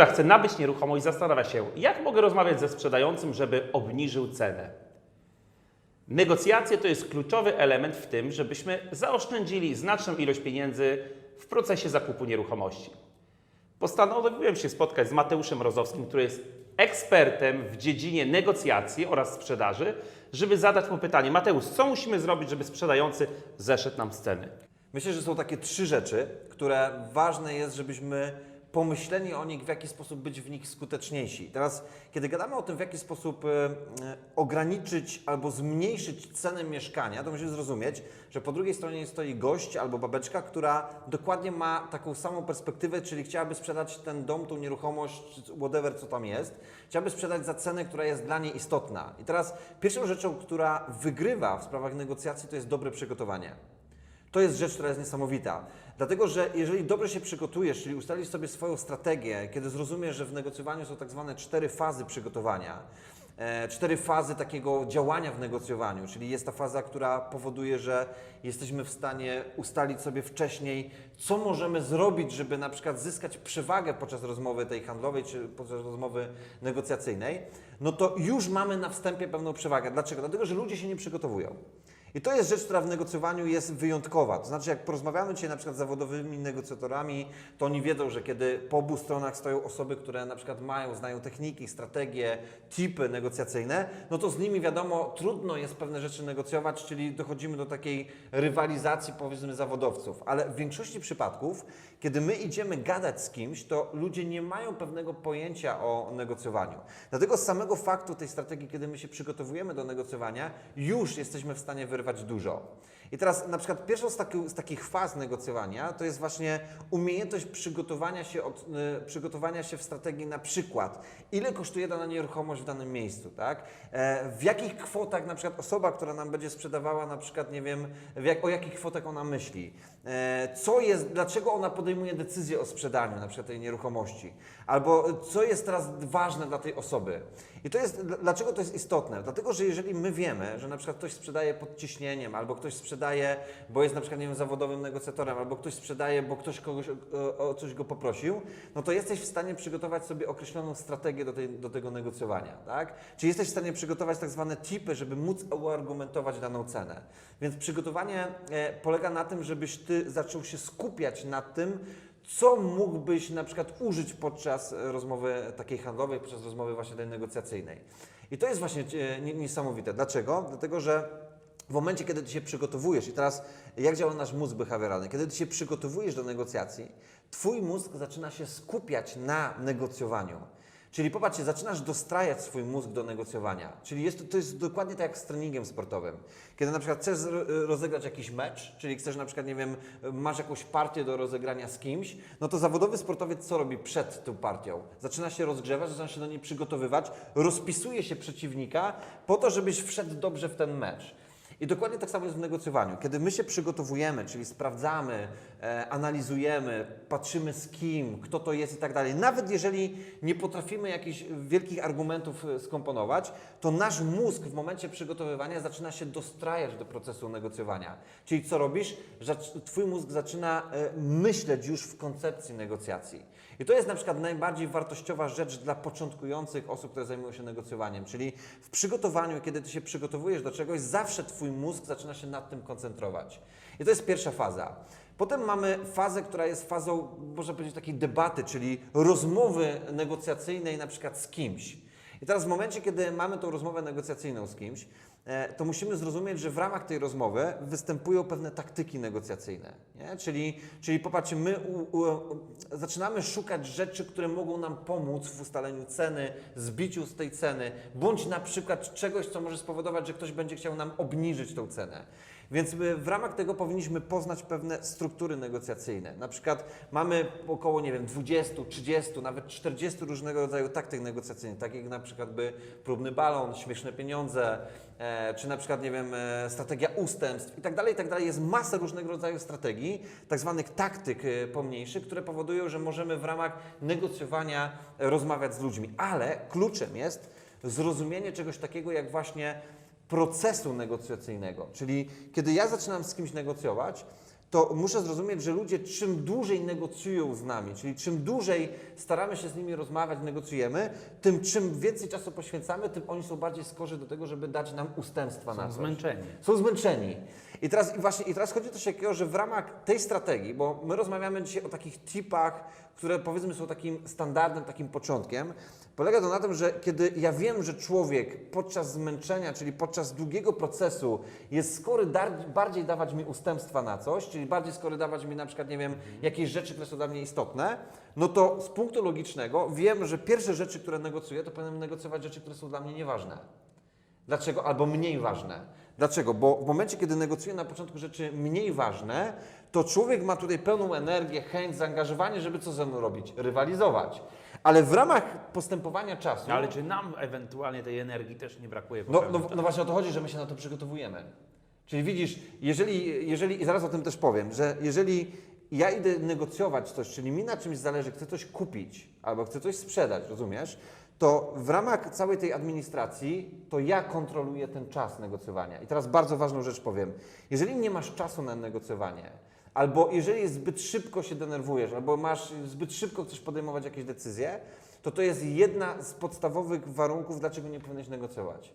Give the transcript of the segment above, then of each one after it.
która chce nabyć nieruchomość, zastanawia się, jak mogę rozmawiać ze sprzedającym, żeby obniżył cenę. Negocjacje to jest kluczowy element w tym, żebyśmy zaoszczędzili znaczną ilość pieniędzy w procesie zakupu nieruchomości. Postanowiłem się spotkać z Mateuszem Rozowskim, który jest ekspertem w dziedzinie negocjacji oraz sprzedaży, żeby zadać mu pytanie: Mateusz, co musimy zrobić, żeby sprzedający zeszedł nam z ceny? Myślę, że są takie trzy rzeczy, które ważne jest, żebyśmy pomyśleli o nich, w jaki sposób być w nich skuteczniejsi. Teraz, kiedy gadamy o tym, w jaki sposób e, e, ograniczyć albo zmniejszyć cenę mieszkania, to musimy zrozumieć, że po drugiej stronie stoi gość albo babeczka, która dokładnie ma taką samą perspektywę, czyli chciałaby sprzedać ten dom, tą nieruchomość, whatever, co tam jest, chciałaby sprzedać za cenę, która jest dla niej istotna. I teraz pierwszą rzeczą, która wygrywa w sprawach negocjacji, to jest dobre przygotowanie. To jest rzecz, która jest niesamowita. Dlatego, że jeżeli dobrze się przygotujesz, czyli ustalisz sobie swoją strategię, kiedy zrozumiesz, że w negocjowaniu są tak zwane cztery fazy przygotowania, e, cztery fazy takiego działania w negocjowaniu, czyli jest ta faza, która powoduje, że jesteśmy w stanie ustalić sobie wcześniej, co możemy zrobić, żeby na przykład zyskać przewagę podczas rozmowy tej handlowej czy podczas rozmowy negocjacyjnej, no to już mamy na wstępie pewną przewagę. Dlaczego? Dlatego, że ludzie się nie przygotowują. I to jest rzecz, która w negocjowaniu jest wyjątkowa. To znaczy, jak porozmawiamy dzisiaj na przykład z zawodowymi negocjatorami, to oni wiedzą, że kiedy po obu stronach stoją osoby, które na przykład mają, znają techniki, strategie, typy negocjacyjne, no to z nimi wiadomo, trudno jest pewne rzeczy negocjować, czyli dochodzimy do takiej rywalizacji powiedzmy zawodowców. Ale w większości przypadków, kiedy my idziemy gadać z kimś, to ludzie nie mają pewnego pojęcia o negocjowaniu. Dlatego z samego faktu tej strategii, kiedy my się przygotowujemy do negocjowania, już jesteśmy w stanie wyrwać dużo. I teraz na przykład pierwszą z, taki, z takich faz negocjowania to jest właśnie umiejętność przygotowania się, od, y, przygotowania się w strategii na przykład, ile kosztuje dana nieruchomość w danym miejscu, tak? E, w jakich kwotach na przykład osoba, która nam będzie sprzedawała na przykład, nie wiem, jak, o jakich kwotach ona myśli, co jest, dlaczego ona podejmuje decyzję o sprzedaniu na przykład tej nieruchomości, albo co jest teraz ważne dla tej osoby. I to jest, dlaczego to jest istotne? Dlatego, że jeżeli my wiemy, że na przykład ktoś sprzedaje pod ciśnieniem, albo ktoś sprzedaje, bo jest na przykład, nie wiem, zawodowym negocjatorem, albo ktoś sprzedaje, bo ktoś kogoś o, o coś go poprosił, no to jesteś w stanie przygotować sobie określoną strategię do, tej, do tego negocjowania, tak? Czyli jesteś w stanie przygotować tak zwane tipy, żeby móc uargumentować daną cenę. Więc przygotowanie e, polega na tym, żebyś ty zaczął się skupiać nad tym, co mógłbyś na przykład użyć podczas e, rozmowy takiej handlowej, podczas rozmowy właśnie tej negocjacyjnej. I to jest właśnie e, nie- niesamowite. Dlaczego? Dlatego, że w momencie, kiedy ty się przygotowujesz, i teraz jak działa nasz mózg behawioralny, kiedy ty się przygotowujesz do negocjacji, twój mózg zaczyna się skupiać na negocjowaniu. Czyli popatrzcie, zaczynasz dostrajać swój mózg do negocjowania. Czyli jest to, to jest dokładnie tak jak z treningiem sportowym. Kiedy na przykład chcesz ro- rozegrać jakiś mecz, czyli chcesz na przykład, nie wiem, masz jakąś partię do rozegrania z kimś, no to zawodowy sportowiec co robi przed tą partią? Zaczyna się rozgrzewać, zaczyna się do niej przygotowywać, rozpisuje się przeciwnika po to, żebyś wszedł dobrze w ten mecz. I dokładnie tak samo jest w negocjowaniu. Kiedy my się przygotowujemy, czyli sprawdzamy, e, analizujemy, patrzymy z kim, kto to jest i tak dalej, nawet jeżeli nie potrafimy jakichś wielkich argumentów e, skomponować, to nasz mózg w momencie przygotowywania zaczyna się dostrajać do procesu negocjowania. Czyli co robisz? Twój mózg zaczyna e, myśleć już w koncepcji negocjacji. I to jest na przykład najbardziej wartościowa rzecz dla początkujących osób, które zajmują się negocjowaniem. Czyli w przygotowaniu, kiedy ty się przygotowujesz do czegoś, zawsze twój mózg zaczyna się nad tym koncentrować. I to jest pierwsza faza. Potem mamy fazę, która jest fazą, można powiedzieć, takiej debaty, czyli rozmowy negocjacyjnej na przykład z kimś. I teraz w momencie, kiedy mamy tą rozmowę negocjacyjną z kimś, to musimy zrozumieć, że w ramach tej rozmowy występują pewne taktyki negocjacyjne. Nie? Czyli, czyli popatrzcie, my u, u, zaczynamy szukać rzeczy, które mogą nam pomóc w ustaleniu ceny, zbiciu z tej ceny, bądź na przykład czegoś, co może spowodować, że ktoś będzie chciał nam obniżyć tą cenę. Więc my w ramach tego powinniśmy poznać pewne struktury negocjacyjne. Na przykład mamy około, nie wiem, 20, 30, nawet 40 różnego rodzaju taktyk negocjacyjnych, takich na przykład by próbny balon, śmieszne pieniądze, e, czy na przykład, nie wiem, e, strategia ustępstw i tak dalej, i tak dalej. Jest masa różnego rodzaju strategii, tak zwanych taktyk e, pomniejszych, które powodują, że możemy w ramach negocjowania e, rozmawiać z ludźmi. Ale kluczem jest zrozumienie czegoś takiego jak właśnie procesu negocjacyjnego. Czyli kiedy ja zaczynam z kimś negocjować, to muszę zrozumieć, że ludzie czym dłużej negocjują z nami, czyli czym dłużej staramy się z nimi rozmawiać, negocjujemy, tym czym więcej czasu poświęcamy, tym oni są bardziej skorzy do tego, żeby dać nam ustępstwa na Są coś. zmęczeni. Są zmęczeni. I teraz, i właśnie, I teraz chodzi też takiego, że w ramach tej strategii, bo my rozmawiamy dzisiaj o takich tipach, które powiedzmy są takim standardem, takim początkiem, polega to na tym, że kiedy ja wiem, że człowiek podczas zmęczenia, czyli podczas długiego procesu jest skory bardziej dawać mi ustępstwa na coś, czyli bardziej skory dawać mi na przykład, nie wiem, jakieś rzeczy, które są dla mnie istotne, no to z punktu logicznego wiem, że pierwsze rzeczy, które negocjuję, to powinienem negocjować rzeczy, które są dla mnie nieważne. Dlaczego? Albo mniej ważne. Dlaczego? Bo w momencie, kiedy negocjuję na początku rzeczy mniej ważne, to człowiek ma tutaj pełną energię, chęć, zaangażowanie, żeby co ze mną robić? Rywalizować. Ale w ramach postępowania czasu. Ale czy nam ewentualnie tej energii też nie brakuje? No, no, no właśnie o to chodzi, że my się na to przygotowujemy. Czyli widzisz, jeżeli, jeżeli, i zaraz o tym też powiem, że jeżeli ja idę negocjować coś, czyli mi na czymś zależy, chcę coś kupić albo chcę coś sprzedać, rozumiesz? To w ramach całej tej administracji to ja kontroluję ten czas negocjowania. I teraz bardzo ważną rzecz powiem. Jeżeli nie masz czasu na negocjowanie, albo jeżeli zbyt szybko się denerwujesz, albo masz zbyt szybko chcesz podejmować jakieś decyzje, to to jest jedna z podstawowych warunków, dlaczego nie powinieneś negocjować.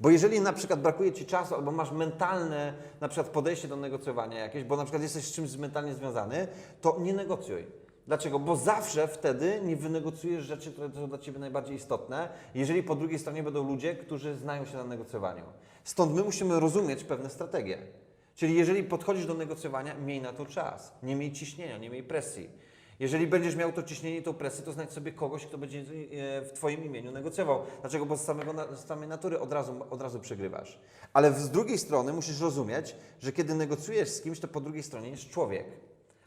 Bo jeżeli na przykład brakuje Ci czasu, albo masz mentalne na przykład podejście do negocjowania jakieś, bo na przykład jesteś z czymś mentalnie związany, to nie negocjuj. Dlaczego? Bo zawsze wtedy nie wynegocjujesz rzeczy, które są dla Ciebie najbardziej istotne, jeżeli po drugiej stronie będą ludzie, którzy znają się na negocjowaniu. Stąd my musimy rozumieć pewne strategie. Czyli jeżeli podchodzisz do negocjowania, miej na to czas. Nie miej ciśnienia, nie miej presji. Jeżeli będziesz miał to ciśnienie i tą presję, to znajdź sobie kogoś, kto będzie e, w Twoim imieniu negocjował. Dlaczego? Bo z, samego, z samej natury od razu, od razu przegrywasz. Ale z drugiej strony musisz rozumieć, że kiedy negocjujesz z kimś, to po drugiej stronie jest człowiek.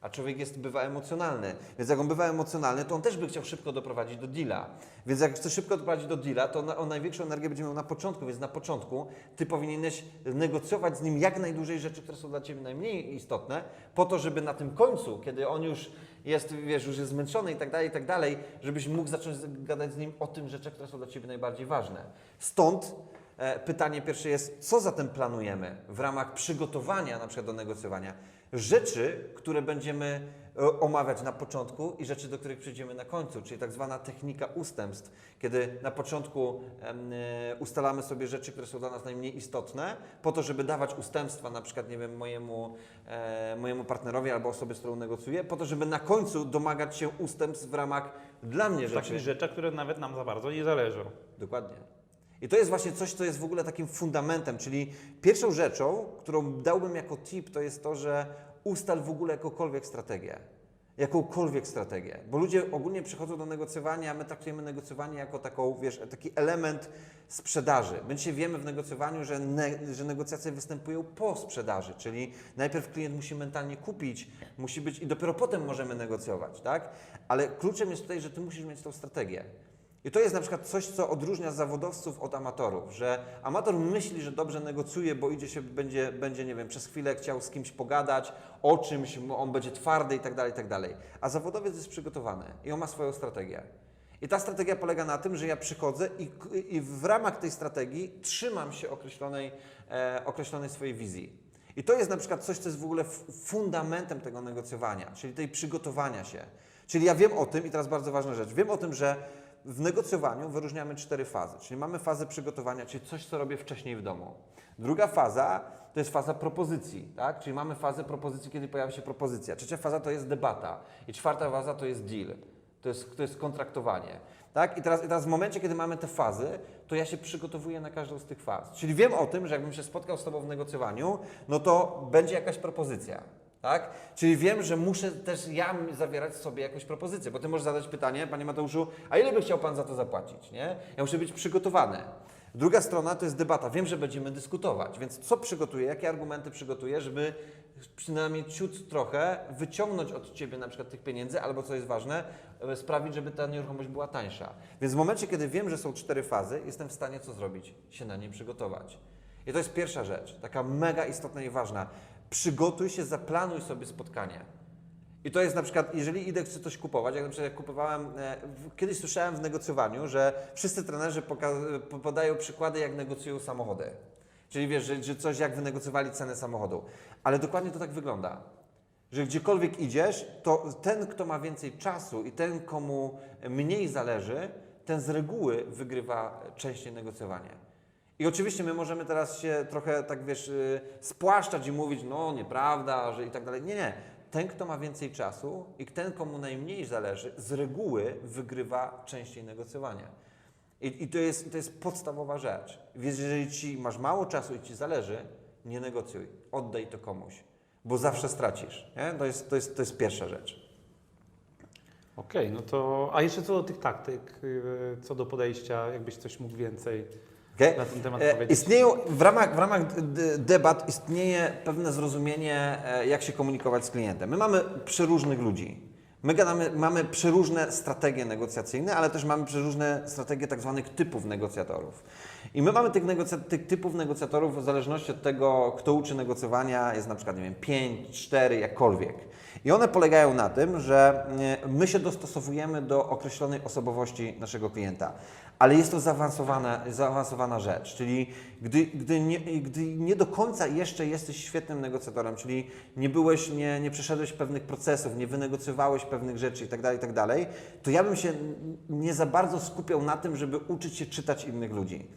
A człowiek jest, bywa emocjonalny. Więc jak on bywa emocjonalny, to on też by chciał szybko doprowadzić do deala. Więc jak chce szybko doprowadzić do deala, to na, on największą energię będzie miał na początku. Więc na początku ty powinieneś negocjować z nim jak najdłużej rzeczy, które są dla ciebie najmniej istotne, po to, żeby na tym końcu, kiedy on już jest, wiesz, już jest zmęczony i tak dalej, i tak dalej, żebyś mógł zacząć gadać z nim o tym rzeczach, które są dla ciebie najbardziej ważne. Stąd E, Pytanie pierwsze jest, co zatem planujemy w ramach przygotowania na przykład do negocjowania? Rzeczy, które będziemy e, omawiać na początku i rzeczy, do których przejdziemy na końcu, czyli tak zwana technika ustępstw, kiedy na początku e, ustalamy sobie rzeczy, które są dla nas najmniej istotne, po to, żeby dawać ustępstwa na przykład, nie wiem, mojemu, e, mojemu partnerowi albo osobie, z którą negocjuję, po to, żeby na końcu domagać się ustępstw w ramach dla mnie rzeczy. takich rzeczach, które nawet nam za bardzo nie zależą. Dokładnie. I to jest właśnie coś, co jest w ogóle takim fundamentem, czyli pierwszą rzeczą, którą dałbym jako tip, to jest to, że ustal w ogóle jakąkolwiek strategię. Jakąkolwiek strategię. Bo ludzie ogólnie przychodzą do negocjowania, a my traktujemy negocjowanie jako taką, wiesz, taki element sprzedaży. My dzisiaj wiemy w negocjowaniu, że, ne, że negocjacje występują po sprzedaży, czyli najpierw klient musi mentalnie kupić, musi być i dopiero potem możemy negocjować, tak? Ale kluczem jest tutaj, że ty musisz mieć tą strategię. I to jest na przykład coś, co odróżnia zawodowców od amatorów, że amator myśli, że dobrze negocjuje, bo idzie się, będzie, będzie, nie wiem, przez chwilę chciał z kimś pogadać o czymś, on będzie twardy i tak dalej, i tak dalej. A zawodowiec jest przygotowany i on ma swoją strategię. I ta strategia polega na tym, że ja przychodzę i, i w ramach tej strategii trzymam się określonej, e, określonej swojej wizji. I to jest na przykład coś, co jest w ogóle fundamentem tego negocjowania, czyli tej przygotowania się. Czyli ja wiem o tym, i teraz bardzo ważna rzecz, wiem o tym, że w negocjowaniu wyróżniamy cztery fazy. Czyli mamy fazę przygotowania, czyli coś, co robię wcześniej w domu. Druga faza to jest faza propozycji, tak? czyli mamy fazę propozycji, kiedy pojawia się propozycja. Trzecia faza to jest debata. I czwarta faza to jest deal. To jest, to jest kontraktowanie. Tak? I, teraz, I teraz w momencie, kiedy mamy te fazy, to ja się przygotowuję na każdą z tych faz. Czyli wiem o tym, że jakbym się spotkał z Tobą w negocjowaniu, no to będzie jakaś propozycja. Tak? Czyli wiem, że muszę też ja zawierać sobie jakąś propozycję, bo Ty możesz zadać pytanie, Panie Mateuszu, a ile by chciał Pan za to zapłacić? Nie? Ja muszę być przygotowany. Druga strona to jest debata. Wiem, że będziemy dyskutować, więc co przygotuję, jakie argumenty przygotuję, żeby przynajmniej ciut trochę wyciągnąć od Ciebie na przykład tych pieniędzy, albo co jest ważne, e, sprawić, żeby ta nieruchomość była tańsza. Więc w momencie, kiedy wiem, że są cztery fazy, jestem w stanie co zrobić? Się na nie przygotować. I to jest pierwsza rzecz, taka mega istotna i ważna. Przygotuj się, zaplanuj sobie spotkanie. I to jest na przykład, jeżeli idę, chcę coś kupować, jak na przykład kupowałem, e, kiedyś słyszałem w negocjowaniu, że wszyscy trenerzy podają przykłady, jak negocjują samochody. Czyli wiesz, że, że coś jak wynegocjowali cenę samochodu. Ale dokładnie to tak wygląda. Że gdziekolwiek idziesz, to ten, kto ma więcej czasu i ten, komu mniej zależy, ten z reguły wygrywa częściej negocjowanie. I oczywiście my możemy teraz się trochę tak wiesz, y, spłaszczać i mówić, no nieprawda, że i tak dalej. Nie, nie. Ten, kto ma więcej czasu i ten, komu najmniej zależy, z reguły wygrywa częściej negocjowanie. I, i to, jest, to jest podstawowa rzecz. Więc jeżeli ci masz mało czasu i ci zależy, nie negocjuj. Oddaj to komuś, bo zawsze stracisz. Nie? To, jest, to, jest, to jest pierwsza rzecz. Okej, no to. A jeszcze co do tych taktyk, yy, co do podejścia, jakbyś coś mógł więcej Okay? na ten temat E, powiedzieć? Istnieją, w ramach, w ramach debat istnieje pewne zrozumienie, e, jak się komunikować z klientem. My mamy przeróżnych ludzi. My gadamy, mamy przeróżne strategie negocjacyjne, ale też mamy przeróżne strategie tak zwanych typów negocjatorów. I my mamy tych, negocja- tych typów negocjatorów w zależności od tego, kto uczy negocjowania, jest na przykład, nie wiem, 5, 4, jakkolwiek. I one polegają na tym, że e, my się dostosowujemy do określonej osobowości naszego klienta. Ale jest to zaawansowana, zaawansowana rzecz, czyli gdy, gdy, nie, gdy nie do końca jeszcze jesteś świetnym negocjatorem, czyli nie byłeś, nie, nie przeszedłeś pewnych procesów, nie wynegocjowałeś pewnych rzeczy itd., itd., to ja bym się nie za bardzo skupiał na tym, żeby uczyć się czytać innych ludzi.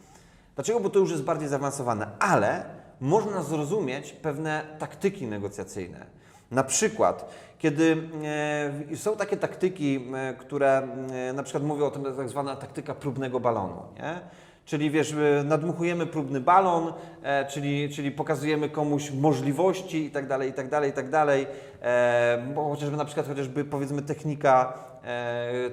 Dlaczego? Bo to już jest bardziej zaawansowane, ale można zrozumieć pewne taktyki negocjacyjne. Na przykład, kiedy e, są takie taktyki, e, które e, na przykład mówią o tym, tak zwana taktyka próbnego balonu, nie? Czyli wiesz, nadmuchujemy próbny balon, e, czyli, czyli pokazujemy komuś możliwości i tak dalej, i tak dalej, i tak dalej. Bo chociażby na przykład chociażby powiedzmy technika,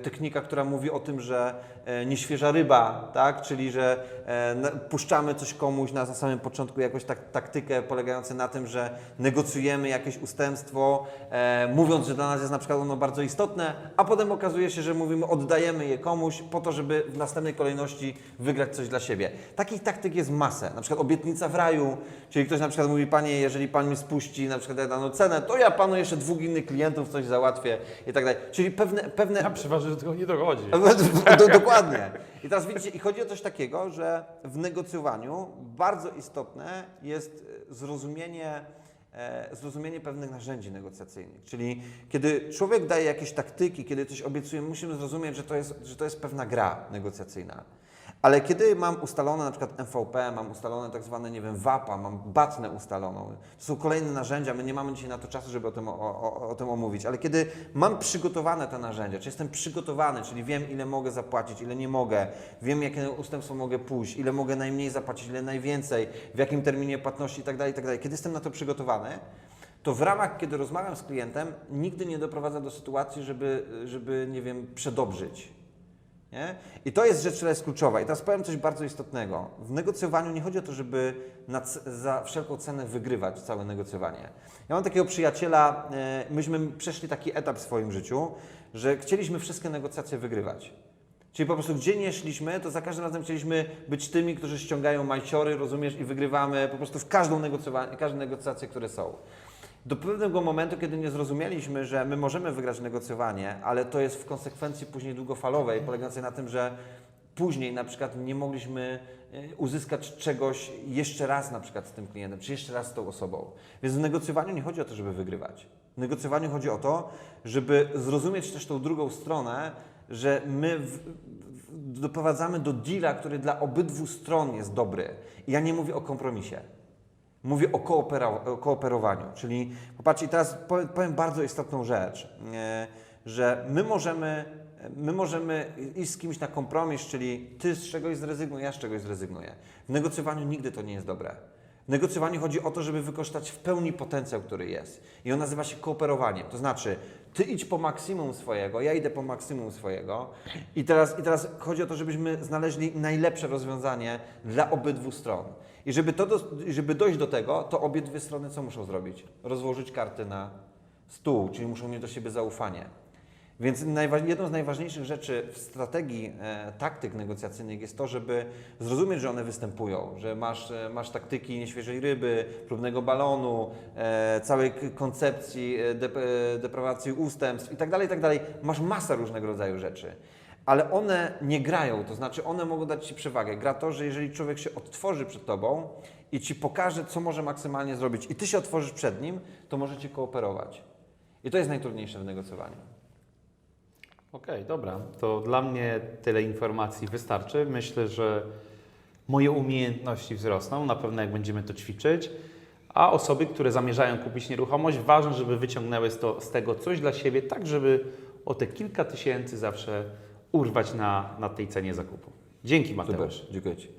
technika, która mówi o tym, że e, nieświeża ryba, tak? Czyli że e, puszczamy coś komuś na, na samym początku, jakąś tak, taktykę polegającą na tym, że negocjujemy jakieś ustępstwo, e, mówiąc, że dla nas jest na przykład ono bardzo istotne, a potem okazuje się, że mówimy, oddajemy je komuś po to, żeby w następnej kolejności wygrać coś dla siebie. Takich taktyk jest masę. Na przykład obietnica w raju, czyli ktoś na przykład mówi, panie, jeżeli pan mi spuści na przykład daną cenę, to ja panu jeszcze dwóch innych klientów coś załatwię i tak dalej. Czyli pewne, pewne Ja przeważnie do tego nie dochodzi. do, dokładnie. I teraz widzicie, i chodzi o coś takiego, że w negocjowaniu bardzo istotne jest e, zrozumienie, e, zrozumienie pewnych narzędzi negocjacyjnych. Czyli kiedy człowiek daje jakieś taktyki, kiedy coś obiecuje, musimy zrozumieć, że to jest, że to jest pewna gra negocjacyjna. Ale kiedy mam ustalone na przykład MVP, mam ustalone tak zwane, nie wiem, WAPA, mam batnę ustaloną, to są kolejne narzędzia, my nie mamy dzisiaj na to czasu, żeby o tym, o, o, o tym omówić, ale kiedy mam przygotowane te narzędzia, czy jestem przygotowany, czyli wiem, ile mogę zapłacić, ile nie mogę, wiem, jakie ustępstwo mogę pójść, ile mogę najmniej zapłacić, ile najwięcej, w jakim terminie płatności itd., itd., kiedy jestem na to przygotowany, to w ramach, kiedy rozmawiam z klientem, nigdy nie doprowadza do sytuacji, żeby, żeby nie wiem, przedobrzyć. Nie? I to jest rzecz, która jest kluczowa. I teraz powiem coś bardzo istotnego. W negocjowaniu nie chodzi o to, żeby za wszelką cenę wygrywać całe negocjowanie. Ja mam takiego przyjaciela, e, myśmy przeszli taki etap w swoim życiu, że chcieliśmy wszystkie negocjacje wygrywać. Czyli po prostu gdzie nie szliśmy, to za każdym razem chcieliśmy być tymi, którzy ściągają majciory, rozumiesz, i wygrywamy po prostu w każdą każde negocjacje, które są. Do pewnego momentu, kiedy nie zrozumieliśmy, że my możemy wygrać negocjowanie, ale to jest w konsekwencji później długofalowej, polegającej na tym, że później na przykład nie mogliśmy e, uzyskać czegoś jeszcze raz na przykład z tym klientem, czy jeszcze raz z tą osobą. Więc w negocjowaniu nie chodzi o to, żeby wygrywać. W negocjowaniu chodzi o to, żeby zrozumieć też tą drugą stronę, że my w, w, doprowadzamy do deala, który dla obydwu stron jest dobry. I ja nie mówię o kompromisie. Mówię o, o kooperowaniu, czyli popatrzcie, i teraz powiem, powiem bardzo istotną rzecz, e, że my możemy, my możemy iść z kimś na kompromis, czyli ty z czegoś zrezygnuj, ja z czegoś zrezygnuję. W negocjowaniu nigdy to nie jest dobre. Negocjowaniu chodzi o to, żeby wykorzystać w pełni potencjał, który jest. I on nazywa się kooperowaniem. To znaczy, ty idź po maksimum swojego, ja idę po maksimum swojego. I teraz, I teraz chodzi o to, żebyśmy znaleźli najlepsze rozwiązanie dla obydwu stron. I żeby, to do, żeby dojść do tego, to obydwie strony co muszą zrobić? Rozłożyć karty na stół, czyli muszą mieć do siebie zaufanie. Więc jedną z najważniejszych rzeczy w strategii e, taktyk negocjacyjnych jest to, żeby zrozumieć, że one występują, że masz, e, masz taktyki nieświeżej ryby, próbnego balonu, e, całej koncepcji e, e, deprawacji ustępstw itd., itd. Masz masę różnego rodzaju rzeczy. ale one nie grają, to znaczy one mogą dać Ci przewagę. Gra to, że jeżeli człowiek się odtworzy przed Tobą i Ci pokaże, co może maksymalnie zrobić i Ty się otworzysz przed nim, to możecie kooperować. I to jest najtrudniejsze w negocjowaniu. Okej, dobra. To dla mnie tyle informacji wystarczy. Myślę, że moje umiejętności wzrosną, na pewno jak będziemy to ćwiczyć. A osoby, które zamierzają kupić nieruchomość, ważne, żeby wyciągnęły z, to, z tego coś dla siebie, tak żeby o te kilka tysięcy zawsze urwać na, na tej cenie zakupu. Dzięki Mateusz. Super, dziękuję Ci.